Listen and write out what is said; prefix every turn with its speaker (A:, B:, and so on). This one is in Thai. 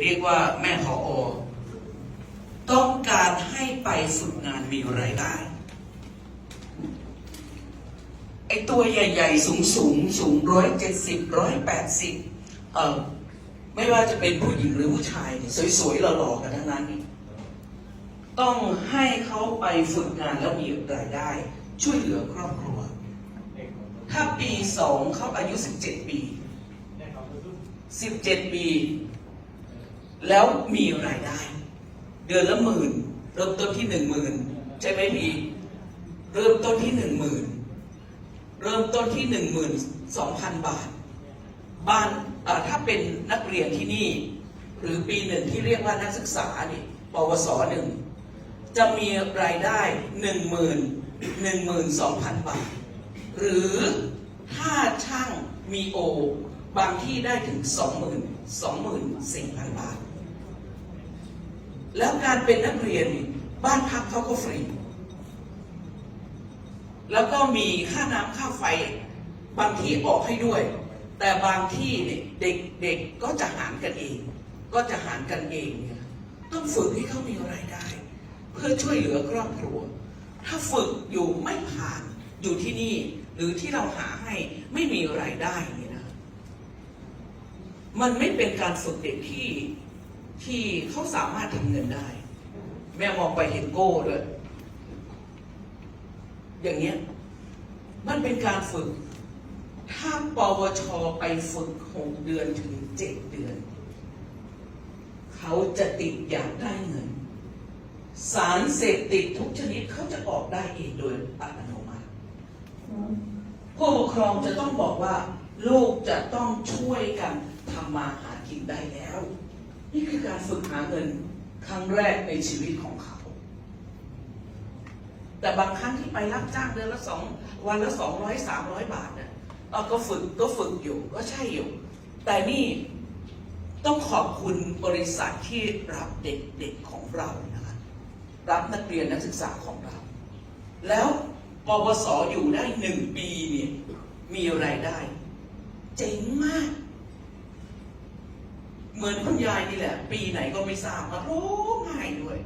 A: เรียกว่าแม่ขออต้องการให้ไปฝึกงานมีรายได้ไอตัวใหญ่ๆ สูงสูงสูงร้อยเจ็ดสิบร้อยแปดสิบเออไม่ว่าจะเป็นผู้หญิงหรือผู้ชายเนี่ยสวยๆหล่อๆกันทั้งนั้น ต้องให้เขาไปฝึกงานแล้วมีรายได้ ช่วยเหลือครอบครัว ถ้าปีสองเขาอายุสิบเจ็ดปีสิบเจ็ดปี แล้วมีรายได้ เดือนละหมื่นเริ่มต้นที่หนึ่งหมื่นใช่ไหมพี่เริ่มต้นที่หนึ่งหมื่นเริ่มต้นที่หนึ่งหมื่นสองพันบาท บ้านถ้าเป็นนักเรียนที่นี่ หรือปีหนึ่งที่เรียกว่านักศึกษาเนี่ยปวสหนึ่งจะมีรายได้หนึ่งหมื่นหนึ่งหมื่นสองพันบาท หรือถ้าช่างมีโอบางที่ได้ถึงสองหมื่นสองหมื่นสี่พันบาท แล้วการเป็นนักเรียนบ้านพักเขาก็ฟรี แล้วก็มีค่าน้ำค่าไฟบางที่ออกให้ด้วย แต่บางที่เนี่ยเด็กเด็กก็จะหารกันเอง ก็จะหารกันเองเนี่ยต้องฝึกให้เขามีรายได้ เพื่อช่วยเหลือครอบครัว ถ้าฝึกอยู่ไม่ผ่านอยู่ที่นี่ หรือที่เราหาให้ไม่มีรายได้นี่นะมันไม่เป็นการฝึกเด็กที่ ที่เขาสามารถทำเงินได้ แม่มองไปเห็นโก้เลยอย่างเงี้ยมันเป็นการฝึก ถ้าปวชไปฝึกหกเดือนถึงเจ็ดเดือน เขาจะติดอยากได้เงิน สารเสพติดทุกชนิดเขาจะออกได้เองโดยอัตโนมัติผู้ปกครองจะต้องบอกว่า ลูกจะต้องช่วยกันทำมาหากินได้แล้ว นี่คือการฝึกหาเงินครั้งแรกในชีวิตของเขา แต่บางครั้งที่ไปรับจ้างเดือนละสองวันละสองร้อยสามร้อยบาทเนี่ยเอาก็ฝึกก็ฝึกอยู่ก็ใช่อยู่ แต่นี่ต้องขอบคุณบริษัทที่รับเด็กๆของเรานะคะรับนักเรียนนักศึกษาของเรา แล้วปวสอยู่ได้หนึ่งปีเนี่ยมีรายได้ เจ๋งมาก เหมือนคุณยายนี่แหละ ปีไหนก็ไม่ทราบมาร้องไห้ด้วย